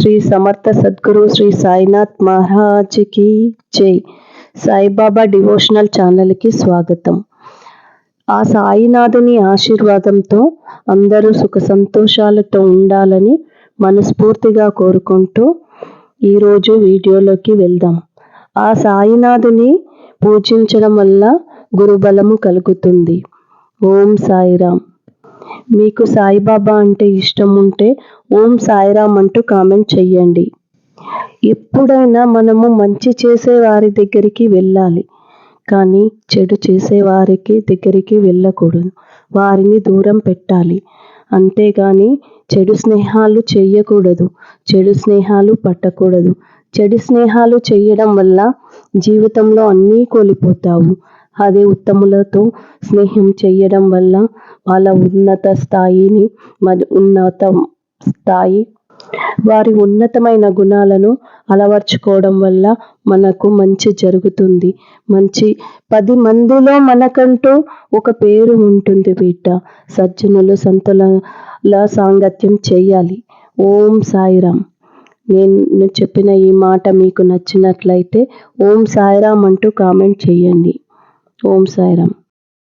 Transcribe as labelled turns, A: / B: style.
A: శ్రీ సమర్థ సద్గురు శ్రీ సాయినాథ్ మహారాజ్కి జై. సాయిబాబా డివోషనల్ ఛానల్కి స్వాగతం. ఆ సాయినాథుని ఆశీర్వాదంతో అందరూ సుఖ సంతోషాలతో ఉండాలని మనస్ఫూర్తిగా కోరుకుంటూ ఈరోజు వీడియోలోకి వెళ్దాం. ఆ సాయినాథుని పూజించడం వల్ల గురుబలము కలుగుతుంది. ఓం సాయిరామ్. మీకు సాయిబాబా అంటే ఇష్టం ఉంటే ఓం సాయిరామ్ అంటూ కామెంట్ చెయ్యండి. ఎప్పుడైనా మనము మంచి చేసే వారి దగ్గరికి వెళ్ళాలి. కానీ చెడు చేసే వారికి దగ్గరికి వెళ్ళకూడదు. వారిని దూరం పెట్టాలి. అంతేగాని చెడు స్నేహాలు చెయ్యకూడదు. చెడు స్నేహాలు పట్టకూడదు. చెడు స్నేహాలు చేయడం వల్ల జీవితంలో అన్నీ కోల్పోతావు. అదే ఉత్తములతో స్నేహం చేయడం వల్ల వాళ్ళ ఉన్నత స్థాయిని మరి ఉన్నత స్థాయి వారి ఉన్నతమైన గుణాలను అలవర్చుకోవడం వల్ల మనకు మంచి జరుగుతుంది. మంచి పది మందిలో మనకంటూ ఒక పేరు ఉంటుంది బిడ్డ. సజ్జనులు సంతుల సాంగత్యం చేయాలి. ఓం సాయిరామ్ నేను చెప్పిన ఈ మాట మీకు నచ్చినట్లయితే ఓం సాయిరామ్ అంటూ కామెంట్ చేయండి. ఓం సాయిరామ్